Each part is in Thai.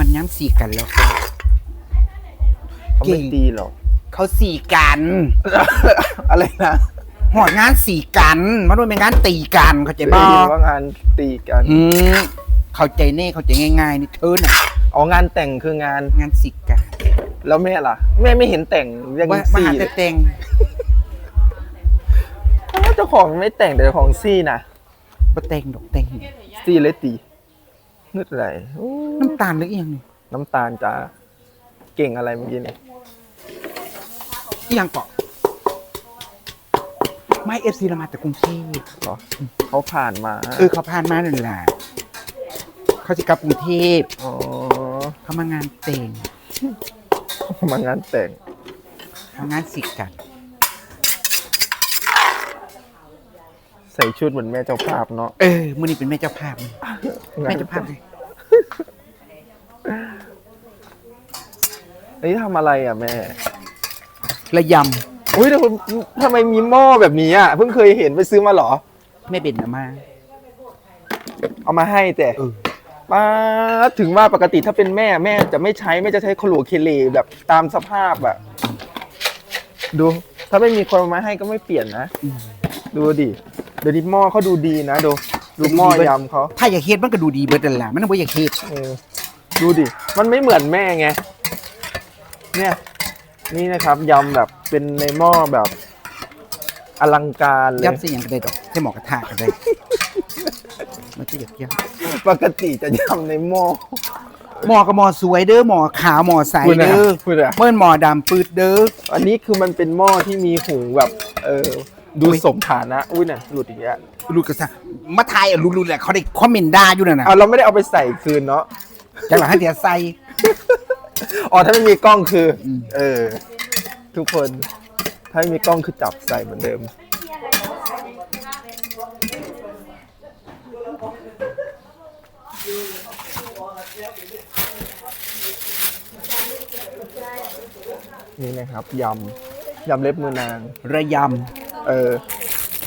มันย้ำสีกันแล้วค่ะเขาไม่เก่งตีหรอกเขาสีกัน อะไรนะหอดงานสีกันมันด้วยเป็นงานตีกันเข้าใจได้บ่ยินว่างานตีกันอืมเข้าใจเน่เข้าใจง่ายๆนี่เธอน่ะอ๋องานแต่งคืองานงานสีกันแล้วแม่ล่ะ แม่ไม่เห็นแต่งยังว่ามาซี่หาเลแต่ยแต่งอ้าวเจ้าของไม่แต่งแต่เจ้าของซี่นะบ่แต่งดอกแต่ง ซี่เลยตี งึดอะไรอู้น้ำตาลหรืออีหยังนี่น้ำตาลจ้าเก่งอะไรเมื่อกี้เนี่ยอีหยังเกาะไม่เอฟซีเรามาแต่กรุงเทพเหรอเขาผ่านมาเออเขาผ่านมานั่นแหละเขาจะกลับกรุงเทพอ๋อเขามางานแต่งมางานแต่งเขางานสิกัน ใส่ชุดเหมือนแม่เจ้าภาพเนาะเออมื้อนี้เป็นแม่เจ้าภาพนี่ แม่เจ้าภาพเลยเฮ้ยทำอะไรอะแม่ระยอุ้ยแต่คุณทำไมมีหม้อแบบนี้อะเพิ่งเคยเห็นไปซื้อมาเหรอำแม่เบ็ดเอามาเอามาให้แต่เออป้าดถึงว่าปกติถ้าเป็นแม่แม่จะไม่ใช้แม่จะใช้ขลุ่เคเลแบบตามสภาพอะดู ถ้าไม่มีคนเอามาให้ก็ไม่เปลี่ยนนะอืมดูดิเดี๋ยวนี้หม้อเขาดูดีนะดู ดูหม้อยำเขาถ้าอยากเฮ็ดมันก็ดูดีเบิดนั่นแหละมันต้องบ่อยากเฮ็ดเออดูดิ มันไม่เหมือนแม่ไง เนี่ย นี่นะครับยำแบบเป็นในหม้อแบบ อลังการเลยย้ำใส่หยังก็ได้ดอกใส่หมอกระทะก็ได้มันจะอยากย้ปกติจะยำในหม้อำหมอกับหมอสวยเด้อหมอขาวหมอใสคุณอะเด้อคุณอะเมื่อนหมอดำปืดเด้ออันนี้คือมันเป็นหม้อที่มีหุงแบบ เออ ดูอุ๊ยสมฐานะ อุ้ยเนี่ยหลุดอีกแล้วรู้กระซะมาทายอะรู้ๆแหละเขาได้คอมเมนต์ด่าอยู่นั่นน่ะเอาเราไม่ได้เอาไปใส่คืนเนาะจังหวะให้เดี๋ยวใส่ อ๋อถ้าไม่มีกล้องคืออม เออ ทุกคน ถ้าไม่มีกล้องคือจับใส่เหมือนเดิม นี่นะครับยำยำเล็บมือนางระย เออ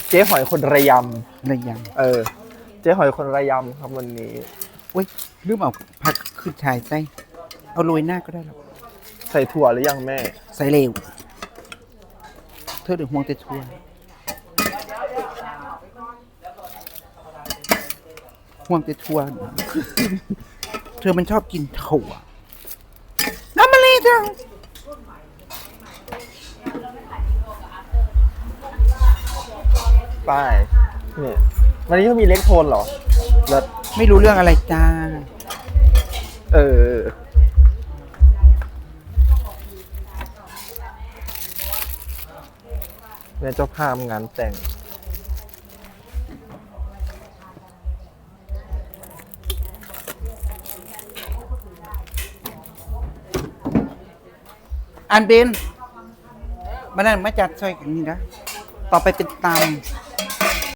เจ๊หอยคนระยำระยำเออ เจ๊หอยคนระยำครับวันนี้ำเว้ยลืมเอาผักขึ้นชายใส่เอาโรยหน้าก็ได้หรอกใส่ถั่วหรือยังแม่ ใส่เร็วเธอเดือดห่วงแต่ทัวห่วงแต่ทัวเธอมันชอบกินถั่วน้ำมันเลยจัง ป้ายเนี่ยวันนี้เขามีเล็กโทนเหรอแล้วไม่รู้เรื่องอะไรจ้า เออแม่เจ้าภาพงานแต่ง อันเบนมานั่นมาจัดซอยกันนี่นะ ต่อไปเป็นต